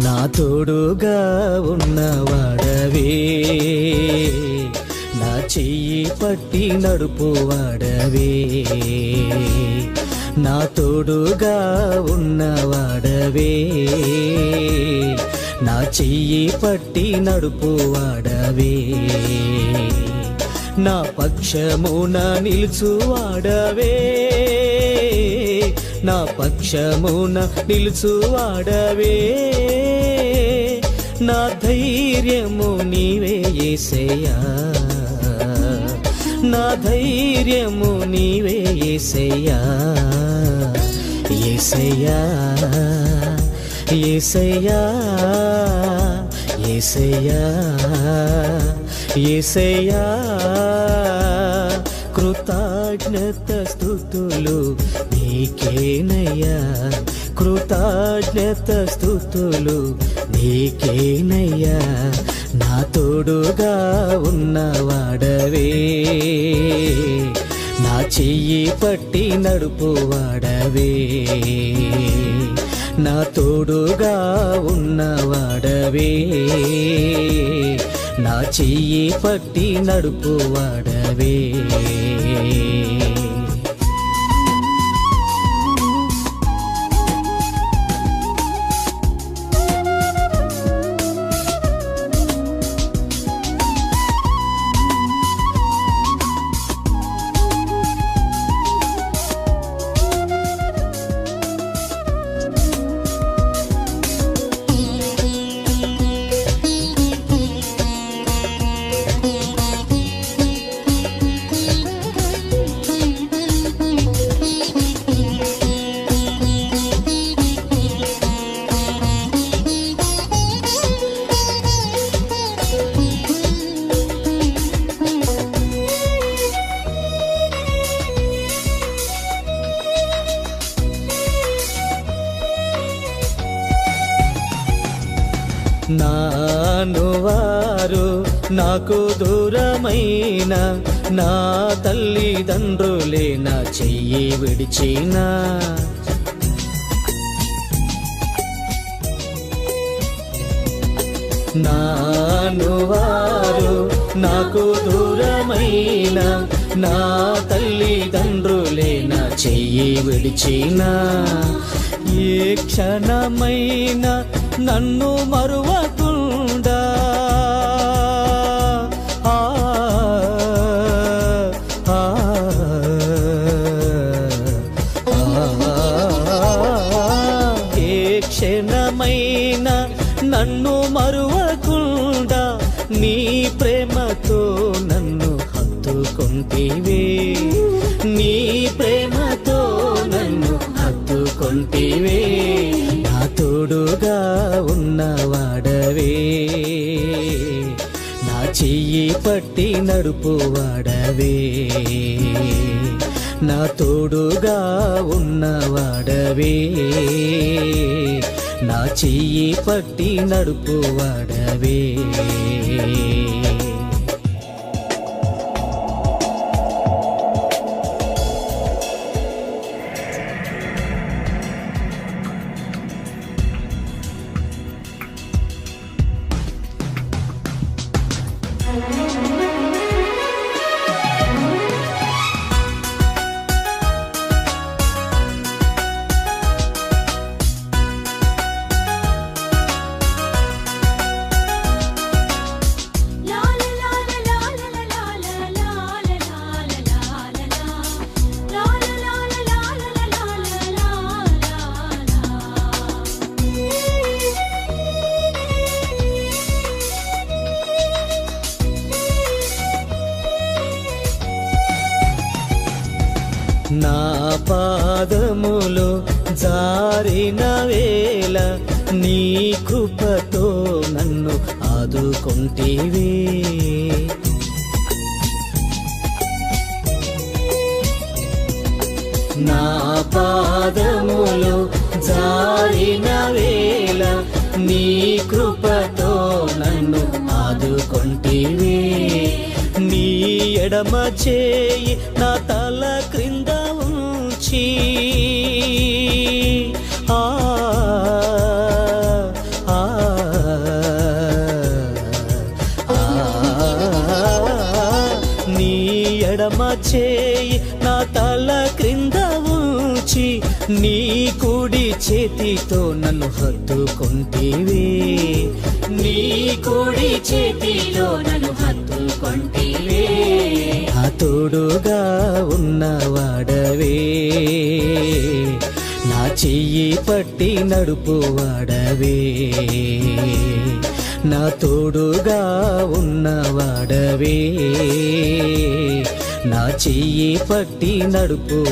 నా తోడుగా ఉన్నవాడవే నా చెయ్యి పట్టి నడుపువాడవే నా తోడుగా ఉన్నవాడవే నా చెయ్యి పట్టి నడుపువాడవే నా పక్షమున నిలుచువాడవే నా పక్షమున నిలుచువాడవే. నా ధైర్యము నీవే ఏసయ్యా. నా ధైర్యము నీవే ఏసయ్యా. ఏసయ్యా ఏసయ్యా ఏసయ్యా ఏసయ్యా. కృతజ్ఞత స్థుతులు నీకేనయ్యా కృతజ్ఞత స్థుతులు నీకేనయ్యా నా తోడుగా ఉన్నవాడవే నా చెయ్యి పట్టి నడుపువాడవే నా తోడుగా ఉన్నవాడవే నా చెయ్యి పట్టి నడుపువాడవే నాను నాకు దూరమైన నా తల్లిదండ్రులే నా చెయ్యి విడిచినా. నాను నాకు దూరమైన నా తల్లిదండ్రులే నా చెయ్యి విడిచిన. ఏ క్షణమైన నన్ను మరువకుండా నన్ను మరువకుండా నీ ప్రేమతో నన్ను హత్తుకుంటేవే. నీ ప్రేమతో నన్ను హత్తుకుంటేవే. నా తోడుగా ఉన్నవాడవే నా చెయ్యి పట్టి నడుపువాడవే నా తోడుగా ఉన్నవాడవే నా చెయ్యి పట్టి నడుపువాడవే పాదములు జారిన వేళ నీ కృపతో నన్ను ఆదుకుంటేవి. నా పాదములు జారిన వేళ నీ కృపతో నన్ను ఆదుకుంటేవి. నీ ఎడమ చేయి నా తల క్రింద ఉంచి చేతితో నన్ను హత్తుకొంటివే? నీ కుడి చేతిలో నన్ను హత్తుకొంటివే? నా తోడుగా ఉన్నవాడవే నా చెయ్యి పట్టి నడుపు వాడవే. నా తోడుగా ఉన్నవాడవే నా చెయ్యి పట్టి నడుపు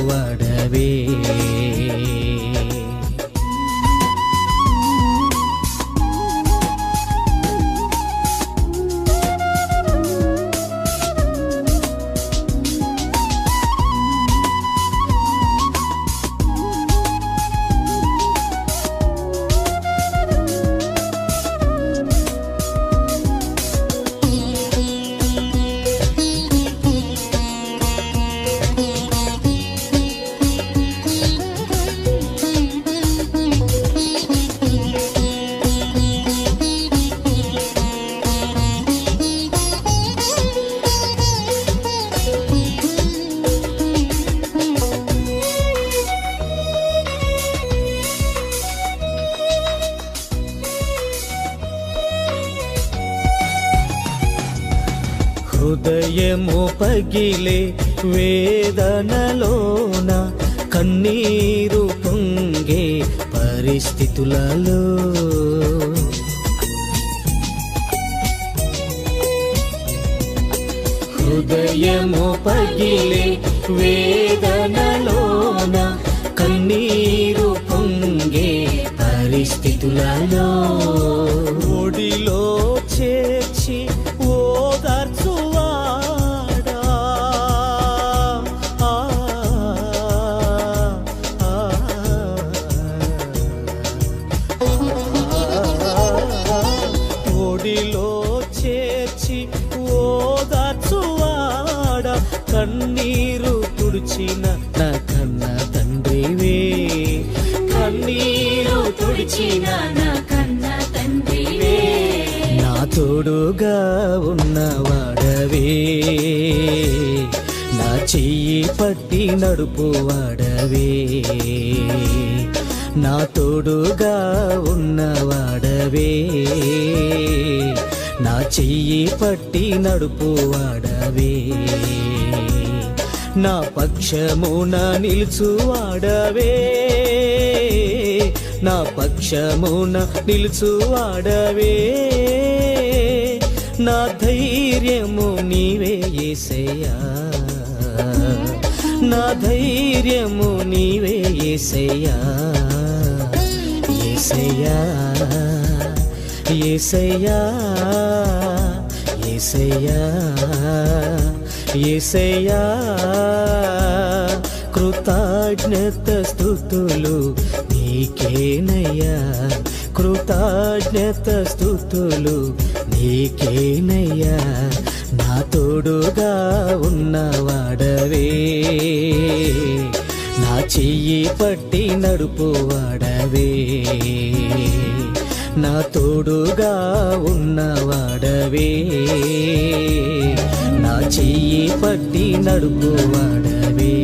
హృదయము పగిలే వేదనలోన కన్నీరు పొంగే పరిస్థితులలో. హృదయము పగిలే వేదనలోన కన్నీరు పొంగే పరిస్థితులలో. ఒడిలో చేర్చి తుడిచిన నా కన్న తండ్రివే. కన్నీరు తుడిచిన నా కన్న తండ్రివే. నా తోడుగా ఉన్నవాడవే నా చెయ్యి పట్టి నడుపు వాడవే. నా తోడుగా ఉన్నవాడవే నా చెయ్యి పట్టి నడుపు వాడవే. నా పక్షమున నిలుచువాడవే నా పక్షమున నిలుచువాడవే నా ధైర్యము నీవే ఏసయ్యా. నా ధైర్యము నీవే ఏసయ్యా. ఏసయ్యా. ఏసయ్యా. ఏసయ్యా. ఏసయ్యా కృతజ్ఞత స్థుతులు నీకేనయ్యా కృతజ్ఞత స్థుతులు నీకేనయ్యా నా తోడుగా ఉన్నవాడవే నా చెయ్యి పట్టి నడుపు వాడవే. నా తోడుగా ఉన్నవాడవే చెయ్యి పట్టి నడుపువాడవే